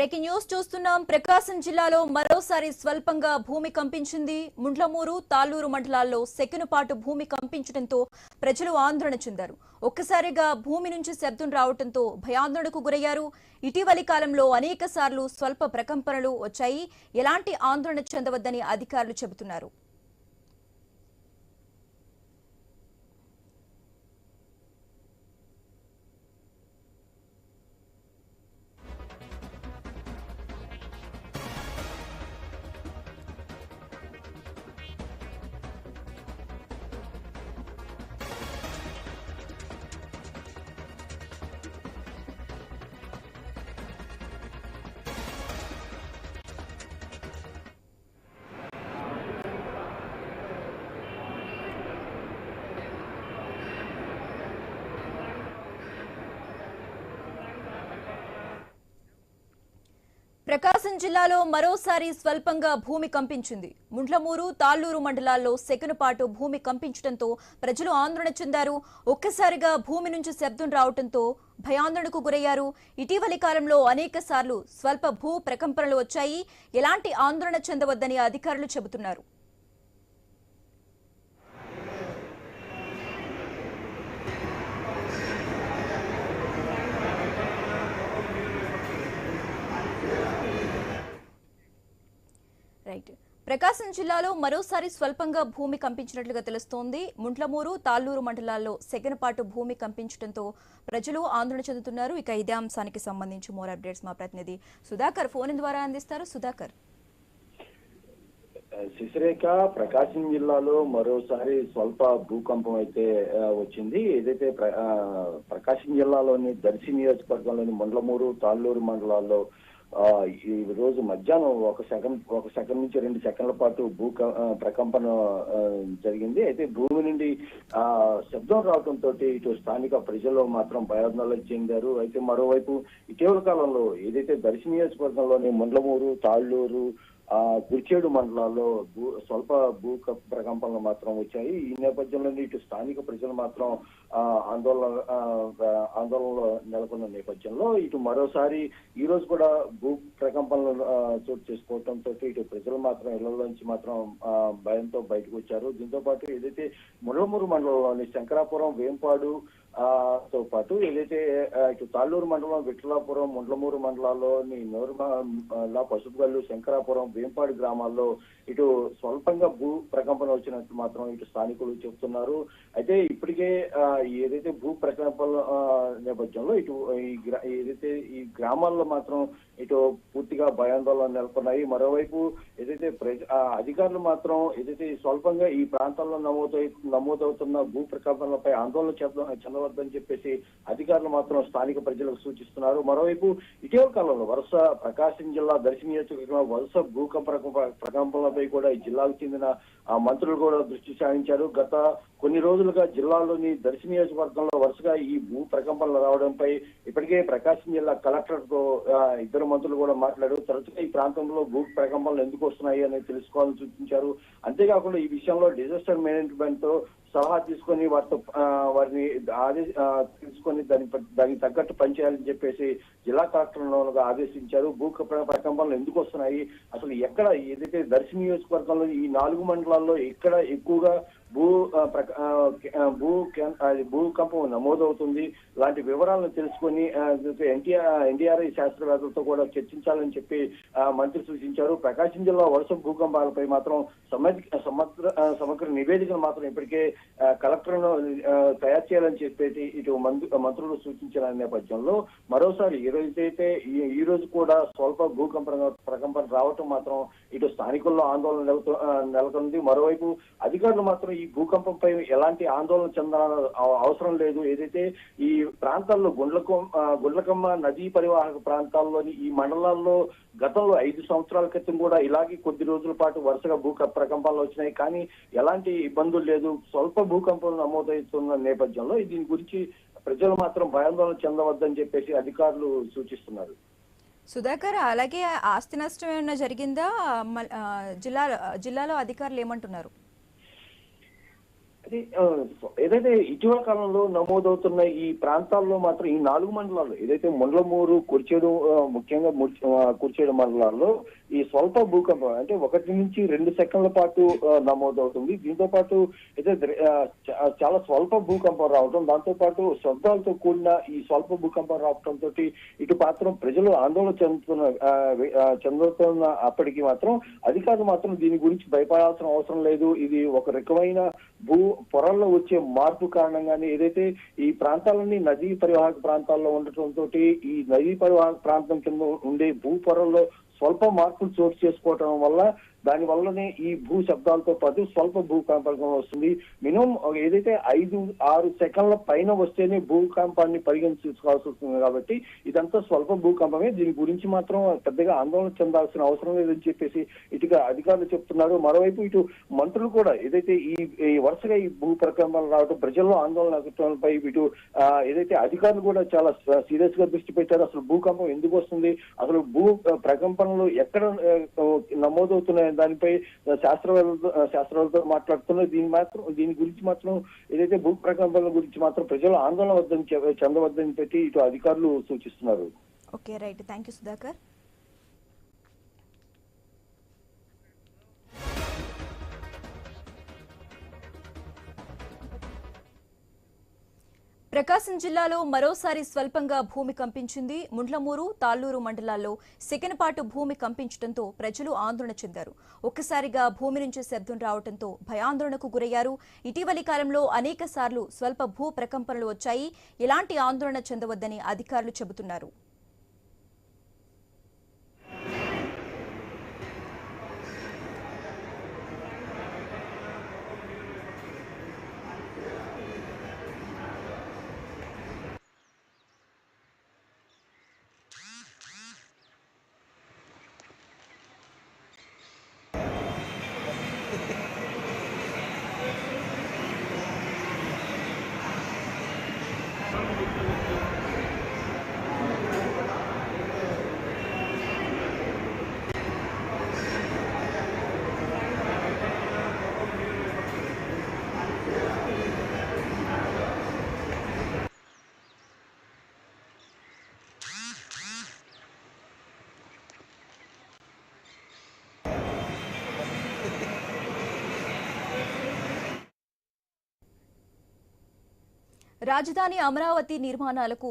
Breaking news చూస్తున్నాం. ప్రకాశం జిల్లాలో మరోసారి స్వల్పంగా భూమి కంపించింది. ముండ్లమూరు తాళ్ళూరు మండలాల్లో సెకను పాటు భూమి కంపించడంతో ప్రజలు ఆందోళన చెందారు. ఒక్కసారిగా భూమి నుంచి శబ్దం రావడంతో భయాందోళనకు గురయ్యారు. ఇటీవలి కాలంలో అనేక సార్లు స్వల్ప ప్రకంపనలు వచ్చాయి. ఎలాంటి ఆందోళన చెందవద్దని అధికారులు చెబుతున్నారు. ప్రకాశం జిల్లాలో మరోసారి స్వల్పంగా భూమి కంపించింది. ముండ్లమూరు తాళ్ళూరు మండలాల్లో సెకను పాటు భూమి కంపించడంతో ప్రజలు ఆందోళన చెందారు. ఒక్కసారిగా భూమి నుంచి శబ్దం రావడంతో భయాందోళనకు గురయ్యారు. ఇటీవలి కాలంలో అనేక సార్లు స్వల్ప భూ ప్రకంపనలు వచ్చాయి. ఎలాంటి ఆందోళన చెందవద్దని అధికారులు చెబుతున్నారు. రైట్. ప్రకాశం జిల్లాలో మరోసారి స్వల్పంగా భూమి కంపించినట్లుగా తెలుస్తోంది. ముంట్లమూరు తాళ్ళూరు మండలాల్లో సెగనపాటు భూమి కంపించడంతో ప్రజలు ఆందోళన చెందుతున్నారు. ఇక ఇదే అంశానికి సంబంధించి మోర్ అప్డేట్స్ మా ప్రతినిధి సుధాకర్ ఫోన్ ద్వారా అందిస్తారు. సుధాకర్. శిశురేఖ ప్రకాశం జిల్లాలో మరోసారి స్వల్ప భూకంపం అయితే వచ్చింది. ఏదైతే ప్రకాశం జిల్లాలోని దర్శి నియోజకవర్గంలోని ముండ్లమూరు తాళ్ళూరు మండలాల్లో ఈ రోజు మధ్యాహ్నం ఒక సెకండ్ ఒక సెకండ్ నుంచి రెండు సెకండ్ల పాటు భూ ప్రకంపన జరిగింది. అయితే భూమి నుండి ఆ శబ్దం రావడంతో ఇటు స్థానిక ప్రజలు మాత్రం భయాందోళన చెందారు. అయితే మరోవైపు ఇటీవల కాలంలో ఏదైతే దర్శి నియోజకవర్గంలోని మండలమూరు తాళ్ళూరు కుర్చేడు మండలాల్లో భూ స్వల్ప భూ ప్రకంపనలు మాత్రం వచ్చాయి. ఈ నేపథ్యంలో ఇటు స్థానిక ప్రజలు మాత్రం ఆందోళన ఆందోళనలో నెలకొన్న నేపథ్యంలో ఇటు మరోసారి ఈ రోజు కూడా భూ ప్రకంపనలు చోటు చేసుకోవడంతో ఇటు ప్రజలు మాత్రం ఇళ్ళలోంచి మాత్రం భయంతో బయటకు వచ్చారు. దీంతో పాటు ఏదైతే ముళ్ళమూరు మండలంలోని శంకరాపురం వేంపాడు తో పాటు ఏదైతే ఇటు తాళ్ళూరు మండలం విఠలాపురం ముండ్లమూరు మండలాల్లోని నోరుమల పసుపుగల్లు శంకరాపురం వేంపాడు గ్రామాల్లో ఇటు స్వల్పంగా భూ ప్రకంపన వచ్చినట్టు మాత్రం ఇటు స్థానికులు చెప్తున్నారు. అయితే ఇప్పటికే ఆ, ఏదైతే భూ ప్రకంపన ఆ, నేపథ్యంలో ఇటు ఈ ఏదైతే ఈ గ్రామాల్లో మాత్రం ఇటు పూర్తిగా భయాందోళన నెలకొన్నాయి. మరోవైపు ఏదైతే ప్రజ ఆ, అధికారులు మాత్రం ఏదైతే స్వల్పంగా ఈ ప్రాంతాల్లో నమోదై నమోదవుతున్న భూ ప్రకంపనలపై ఆందోళన చెంద చెందవద్దని చెప్పేసి అధికారులు మాత్రం స్థానిక ప్రజలకు సూచిస్తున్నారు. మరోవైపు ఇటీవల కాలంలో వరుస ప్రకాశం జిల్లా దర్శి నియోజకవర్గంలో వరుస భూకంప ప్రకంపనలపై కూడా ఈ జిల్లాకు చెందిన ఆ మంత్రులు కూడా దృష్టి సారించారు. గత కొన్ని రోజులుగా జిల్లాలోని దర్శి నియోజకవర్గంలో వరుసగా ఈ భూ ప్రకంపనలు రావడంపై ఇప్పటికే ప్రకాశం జిల్లా కలెక్టర్తో ఇద్దరు మంత్రులు కూడా మాట్లాడారు. తరచుగా ఈ ప్రాంతంలో భూ ప్రకంపనలు ఎందుకు వస్తున్నాయి అనేది తెలుసుకోవాలని సూచించారు. అంతేకాకుండా ఈ విషయంలో డిజాస్టర్ మేనేజ్మెంట్తో సలహా తీసుకొని వారితో వారిని ఆదేశ తీసుకొని దాని దానికి తగ్గట్టు పనిచేయాలని చెప్పేసి జిల్లా కలెక్టర్లను ఆదేశించారు. భూ ప్రకంపనలు ఎందుకు వస్తున్నాయి? అసలు ఎక్కడ ఏదైతే దర్శి నియోజకవర్గంలో ఈ నాలుగు మండలాల్లో ఎక్కడ ఎక్కువగా భూ భూ భూకంపం నమోదవుతుంది. లాంటి వివరాలను తెలుసుకొని ఎన్టీఆర్ ఎన్డీఆర్ఐ శాస్త్రవేత్తలతో కూడా చర్చించాలని చెప్పి ఆ, మంత్రి సూచించారు. ప్రకాశం జిల్లా వరుస భూకంపాలపై మాత్రం సమగ్ర సమగ్ర నివేదికను మాత్రం ఇప్పటికే కలెక్టర్ను తయారు చేయాలని చెప్పేసి ఇటు మంత్రులు సూచించిన నేపథ్యంలో మరోసారి ఈ రోజైతే ఈ- ఈ రోజు కూడా స్వల్ప భూకంపన ప్రకంపన రావటం మాత్రం ఇటు స్థానికుల్లో ఆందోళన నెలకొంది. మరోవైపు అధికారులు మాత్రం ఈ భూకంపంపై ఎలాంటి ఆందోళన చెందాల అవసరం లేదు. ఏదైతే ఈ ప్రాంతాల్లో గుండ్లకం గుండ్లకమ్మ నదీ పరివాహక ప్రాంతాల్లోని ఈ మండలాల్లో గతంలో ఐదు సంవత్సరాల క్రితం కూడా ఇలాగే కొద్ది రోజుల పాటు వరుసగా భూ ప్రకంపాలు వచ్చినాయి. కానీ ఎలాంటి ఇబ్బందులు లేదు. స్వల్ప భూకంపం నమోదవుతున్న నేపథ్యంలో దీని గురించి ప్రజలు మాత్రం భయాందోళన చెందవద్దని చెప్పేసి అధికారులు సూచిస్తున్నారు. సుధాకర్ అలాగే ఆస్తి నష్టం ఏమైనా జరిగిందా? జిల్లా జిల్లాలో అధికారులు ఏమంటున్నారు? ఏదైతే ఇటీవల కాలంలో నమోదవుతున్న ఈ ప్రాంతాల్లో మాత్రం ఈ నాలుగు మండలాలు ఏదైతే ముండ్లమూరు కుర్చేడు ముఖ్యంగా కుర్చేడు మండలాల్లో ఈ స్వల్ప భూకంపం అంటే ఒకటి నుంచి రెండు సెకండ్ల పాటు నమోదవుతుంది. దీంతో పాటు అయితే చాలా స్వల్ప భూకంపం రావడం దాంతో పాటు శబ్దాలతో కూడిన ఈ స్వల్ప భూకంపం రావడంతో ఇటు మాత్రం ప్రజలు ఆందోళన చెందుతున్న చెందుతున్న అప్పటికి మాత్రం అధికారులు మాత్రం దీని గురించి భయపడాల్సిన అవసరం లేదు. ఇది ఒక రకమైన భూ పొరల్లో వచ్చే మార్పు కారణంగానే ఏదైతే ఈ ప్రాంతాలన్నీ నదీ పరివాహక ప్రాంతాల్లో ఉండటంతో ఈ నదీ పరివాహక ప్రాంతం కింద ఉండే భూ పొరల్లో స్వల్ప మార్పులు చోటు చేసుకోవటం వల్ల దాని వల్లనే ఈ భూ శబ్దాలతో పాటు స్వల్ప భూకంపకం వస్తుంది. మినిమం ఏదైతే ఐదు ఆరు సెకండ్ల పైన వస్తేనే భూకంపాన్ని పరిగణించుకోవాల్సి వస్తుంది కాబట్టి ఇదంతా స్వల్ప భూకంపమే. దీని గురించి మాత్రం పెద్దగా ఆందోళన చెందాల్సిన అవసరం లేదని చెప్పేసి ఇటుగా అధికారులు చెప్తున్నారు. మరోవైపు ఇటు మంత్రులు కూడా ఏదైతే ఈ వరుసగా ఈ భూ ప్రకంపనలు రావడం ప్రజల్లో ఆందోళన పై ఇటు ఏదైతే అధికారులు కూడా చాలా సీరియస్గా దృష్టి పెట్టారు అసలు భూకంపం ఎందుకు వస్తుంది అసలు భూ ప్రకంపన ప్రకంపనలు ఎక్కడ నమోదవుతున్నాయి దానిపై శాస్త్రవేత్త శాస్త్రవేత్తలు మాట్లాడుతున్నారు దీని మాత్రం దీని గురించి మాత్రం ఏదైతే భూ ప్రకంపనల గురించి మాత్రం ప్రజలు ఆందోళన వద్దని చెందవద్దని పెట్టి ఇటు అధికారులు సూచిస్తున్నారు. Okay right. Thank you Sudhakar. Prakasam జిల్లాలో మరోసారి స్వల్పంగా భూమి కంపించింది. ముండ్లమూరు తాళ్ళూరు మండలాల్లో సెకనపాటు భూమి కంపించడంతో ప్రజలు ఆందోళన చెందారు. ఒక్కసారిగా భూమి నుంచి శబ్దం రావడంతో భయాందోళనకు గురయ్యారు. ఇటీవలి కాలంలో అనేక స్వల్ప భూ ప్రకంపనలు వచ్చాయి. ఎలాంటి ఆందోళన చెందవద్దని అధికారులు చెబుతున్నారు. రాజధాని అమరావతి నిర్మాణాలకు